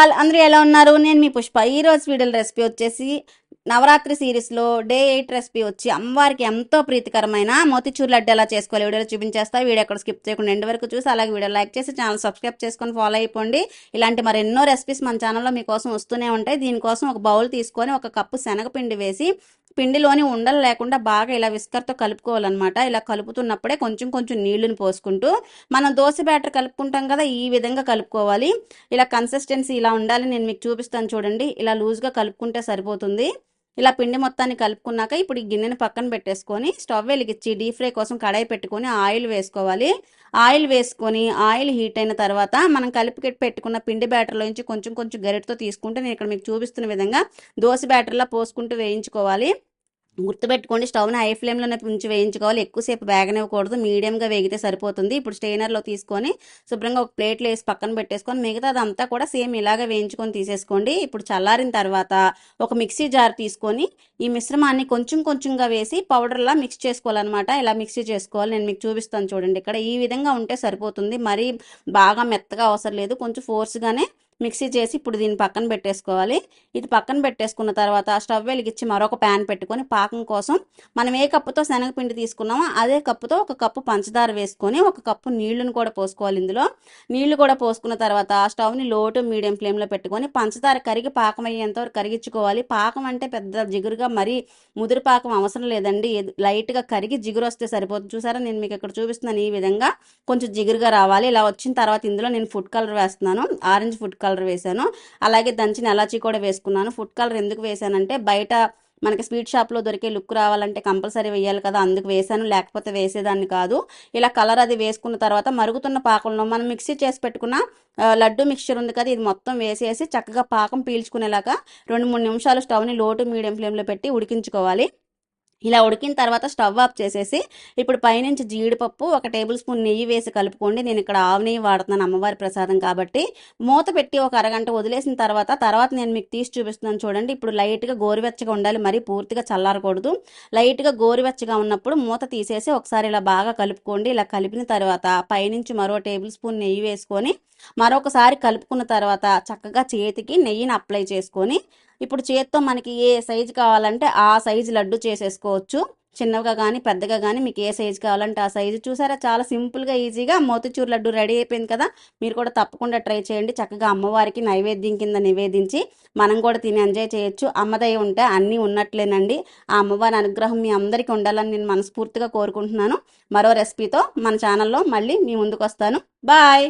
All అందరూ ఎలా ఉన్నారు? నేను మీ పుష్ప. ఈరోజు రోజు రెసిపీ వచ్చేసి నవరాత్రి సిరీస్లో డే ఎయిట్ రెసిపీ వచ్చి అమ్మవారికి ఎంతో ప్రీతికరమైన మోతిచూర్ లడ్డు ఎలా చేసుకోవాలి వీడియోలో చూపించేస్తా. వీడియో ఎక్కడ స్కిప్ చేయకుండా ఎండ్ వరకు చూసి అలాగే వీడియో లైక్ చేసి ఛానల్ సబ్స్క్రైబ్ చేసుకొని ఫాలో అయిపోండి. ఇలాంటి మరి ఎన్నో రెసిపీస్ మన ఛానల్లో మీకోసం వస్తూనే ఉంటాయి. దీనికోసం ఒక బౌల్ తీసుకొని ఒక కప్పు శనగపిండి వేసి పిండిలోని ఉండలు లేకుండా బాగా ఇలా విస్కర్తో కలుపుకోవాలన్నమాట. ఇలా కలుపుతున్నప్పుడే కొంచెం కొంచెం నీళ్ళను పోసుకుంటూ మనం దోశ బ్యాటర్ కలుపుకుంటాం కదా ఈ విధంగా కలుపుకోవాలి. ఇలా కన్సిస్టెన్సీ ఇలా ఉండాలి నేను మీకు చూపిస్తాను చూడండి. ఇలా లూజ్గా కలుపుకుంటే సరిపోతుంది. ఇలా పిండి మొత్తాన్ని కలుపుకున్నాక ఇప్పుడు ఈ గిన్నెని పక్కన పెట్టేసుకొని స్టవ్ వెలిగించి డీప్ ఫ్రై కోసం కడాయి పెట్టుకొని ఆయిల్ వేసుకోవాలి. ఆయిల్ వేసుకొని ఆయిల్ హీట్ అయిన తర్వాత మనం కలిపి పెట్టుకున్న పిండి బ్యాటర్లో నుంచి కొంచెం కొంచెం గరిటతో తీసుకుంటే నేను ఇక్కడ మీకు చూపిస్తున్న విధంగా దోశ బ్యాటర్లా పోసుకుంటూ వేయించుకోవాలి. గుర్తుపెట్టుకోండి స్టవ్ని హై ఫ్లేమ్లోనే ఉంచి వేయించుకోవాలి. ఎక్కువసేపు వేగనివ్వకూడదు మీడియంగా వేగితే సరిపోతుంది. ఇప్పుడు స్టెయినర్లో తీసుకొని శుభ్రంగా ఒక ప్లేట్లో వేసి పక్కన పెట్టేసుకొని మిగతాదంతా కూడా సేమ్ ఇలాగే వేయించుకొని తీసేసుకోండి. ఇప్పుడు చల్లారిన తర్వాత ఒక మిక్సీ జార్ తీసుకొని ఈ మిశ్రమాన్ని కొంచెం కొంచెంగా వేసి పౌడర్లా మిక్స్ చేసుకోవాలన్నమాట. ఇలా మిక్సీ చేసుకోవాలి. నేను మీకు చూపిస్తాను చూడండి. ఇక్కడ ఈ విధంగా ఉంటే సరిపోతుంది. మరీ బాగా మెత్తగా అవసరం లేదు. కొంచెం ఫోర్స్గానే మిక్సీ చేసి ఇప్పుడు దీన్ని పక్కన పెట్టేసుకోవాలి. ఇది పక్కన పెట్టేసుకున్న తర్వాత స్టవ్ వెలిగించి మరొక ప్యాన్ పెట్టుకొని పాకం కోసం మనం ఏ కప్పుతో శనగపిండి తీసుకున్నామో అదే కప్పుతో ఒక కప్పు పంచదార వేసుకొని ఒక కప్పు నీళ్ళను కూడా పోసుకోవాలి ఇందులో. నీళ్ళు కూడా పోసుకున్న తర్వాత స్టవ్ని లో టు మీడియం ఫ్లేమ్లో పెట్టుకొని పంచదార కరిగి పాకం అయ్యేంతవరకు కరిగించుకోవాలి. పాకం అంటే పెద్ద జిగురుగా మరీ ముదురు పాకం అవసరం లేదండి. లైట్గా కరిగి జిగురు వస్తే సరిపోతుంది. చూసారా? నేను మీకు ఇక్కడ చూపిస్తున్నాను ఈ విధంగా. కొంచెం జిగురుగా రావాలి. ఇలా వచ్చిన తర్వాత ఇందులో నేను ఫుడ్ కలర్ వేస్తున్నాను. ఆరెంజ్ ఫుడ్ కలర్ కలర్ వేశాను. అలాగే దంచిన ఎలాచీ కూడా వేసుకున్నాను. ఫుడ్ కలర్ ఎందుకు వేశానంటే బయట మనకి స్వీట్ షాప్లో దొరికే లుక్ రావాలంటే కంపల్సరీ వేయాలి కదా అందుకు వేసాను లేకపోతే వేసేదాన్ని కాదు. ఇలా కలర్ అది వేసుకున్న తర్వాత మరుగుతున్న పాకంలో మనం మిక్సీ చేసి పెట్టుకున్న లడ్డు మిక్చర్ ఉంది కదా ఇది మొత్తం వేసేసి చక్కగా పాకం పీల్చుకునేలాగా రెండు మూడు నిమిషాలు స్టవ్ని లోటు మీడియం ఫ్లేమ్లో పెట్టి ఉడికించుకోవాలి. ఇలా ఉడికిన తర్వాత స్టవ్ ఆఫ్ చేసేసి ఇప్పుడు పైనుంచి జీడిపప్పు ఒక టేబుల్ స్పూన్ నెయ్యి వేసి కలుపుకోండి. నేను ఇక్కడ ఆవు నెయ్యి వాడుతున్నాను అమ్మవారి ప్రసాదం కాబట్టి. మూత పెట్టి ఒక అరగంట వదిలేసిన తర్వాత తర్వాత నేను మీకు తీసి చూపిస్తున్నాను చూడండి. ఇప్పుడు లైట్గా గోరువెచ్చగా ఉండాలి మరీ పూర్తిగా చల్లారకూడదు. లైట్గా గోరువెచ్చగా ఉన్నప్పుడు మూత తీసేసి ఒకసారి ఇలా బాగా కలుపుకోండి. ఇలా కలిపిన తర్వాత పైనుంచి మరో టేబుల్ స్పూన్ నెయ్యి వేసుకొని మరొకసారి కలుపుకున్న తర్వాత చక్కగా చేతికి నెయ్యిని అప్లై చేసుకొని ఇప్పుడు చేత్తో మనకి ఏ సైజు కావాలంటే ఆ సైజు లడ్డు చేసేసుకోవచ్చు. చిన్నగా కానీ పెద్దగా కానీ మీకు ఏ సైజు కావాలంటే ఆ సైజు. చూసారా? చాలా సింపుల్గా ఈజీగా మోతిచూర్ లడ్డు రెడీ అయిపోయింది కదా? మీరు కూడా తప్పకుండా ట్రై చేయండి. చక్కగా అమ్మవారికి నైవేద్యం కింద నివేదించి మనం కూడా తిని ఎంజాయ్ చేయొచ్చు. అమ్మదయ్య ఉంటే అన్నీ ఉన్నట్లేనండి. ఆ అమ్మవారి అనుగ్రహం మీ అందరికీ ఉండాలని నేను మనస్ఫూర్తిగా కోరుకుంటున్నాను. మరో రెసిపీతో మన ఛానల్లో మళ్ళీ మీ ముందుకు వస్తాను. బాయ్!